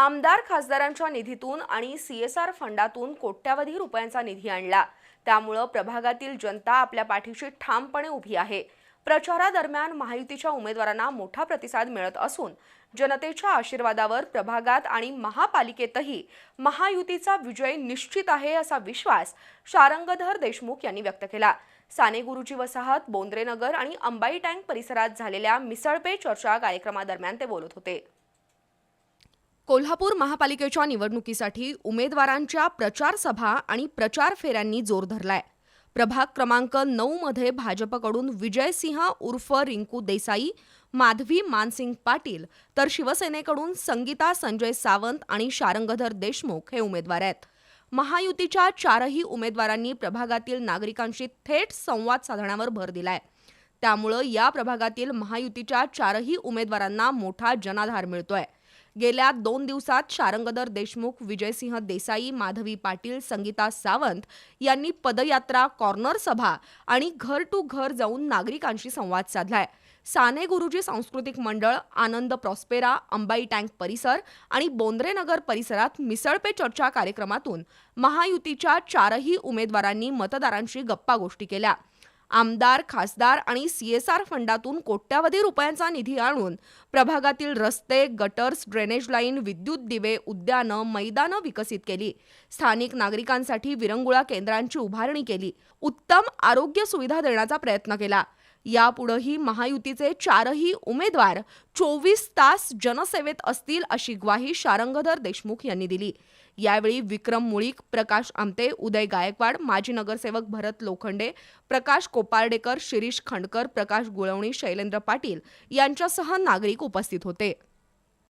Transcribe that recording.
आमदार खासदारांच्या निधीतून आणि सी एस आर फंडातून कोट्यावधी रुपयांचा निधी आणला. त्यामुळं प्रभागातील जनता आपल्या पाठीशी ठामपणे उभी आहे. प्रचारादरम्यान महायुतीच्या उमेदवारांना मोठा प्रतिसाद मिळत असून जनतेच्या आशीर्वादावर प्रभागात आणि महापालिकेतही महायुतीचा विजय निश्चित आहे असा विश्वास शारंगधर देशमुख यांनी व्यक्त केला. साने गुरुजी वसाहत बोंद्रेनगर आणि अंबाई टँक परिसरात झालेल्या मिसळपे चर्चा कार्यक्रमादरम्यान ते बोलत होते. कोल्हापूर महापालिकेच्या निवडणुकीसाठी उमेदवारांच्या प्रचार सभा आणि प्रचार फेऱ्यांनी जोर धरलाय. प्रभाग क्रमांक नऊ मध्ये भाजपकडून विजयसिंह उर्फ रिंकू देसाई माधवी मानसिंग पाटील तर शिवसेनेकडून संगीता संजय सावंत आणि शारंगधर देशमुख हे उमेदवार आहेत. महायुतीच्या चारही उमेदवारांनी प्रभागातील नागरिकांशी थेट संवाद साधण्यावर भर दिलाय. त्यामुळं या प्रभागातील महायुतीच्या चारही उमेदवारांना मोठा जनाधार मिळतोय. गेल्या दोन दिवसात शारंगदर देशमुख विजयसिंह देसाई माधवी पाटील संगीता सावंत यांनी पदयात्रा कॉर्नर सभा आणि घर टू घर जाऊन नागरिकांशी संवाद साधलाय. साने गुरुजी सांस्कृतिक मंडळ आनंद प्रॉस्पेरा अंबाई टँक परिसर आणि बोंद्रेनगर परिसरात मिसळपे चर्चा कार्यक्रमातून महायुतीच्या चारही उमेदवारांनी मतदारांशी गप्पा गोष्टी केल्या. आमदार खासदार आणि सीएसआर फंडातून कोट्यावधी रुपयांचा निधी आणून प्रभागातील रस्ते गटर्स ड्रेनेज लाईन विद्युत दिवे उद्यानं मैदानं विकसित केली. स्थानिक नागरिकांसाठी विरंगुळा केंद्रांची उभारणी केली. उत्तम आरोग्य सुविधा देण्याचा प्रयत्न केला. यापुढेही महायुतीचे चारही उमेदवार चोवीस तास जनसेवेत असतील अशी ग्वाही शारंगधर देशमुख यांनी दिली. यावेळी विक्रम मुळीक प्रकाश आमते उदय गायकवाड माजी नगरसेवक भरत लोखंडे प्रकाश कोपार्डेकर शिरीष खंडकर प्रकाश गुळवणी शैलेंद्र पाटील यांच्यासह नागरिक उपस्थित होते.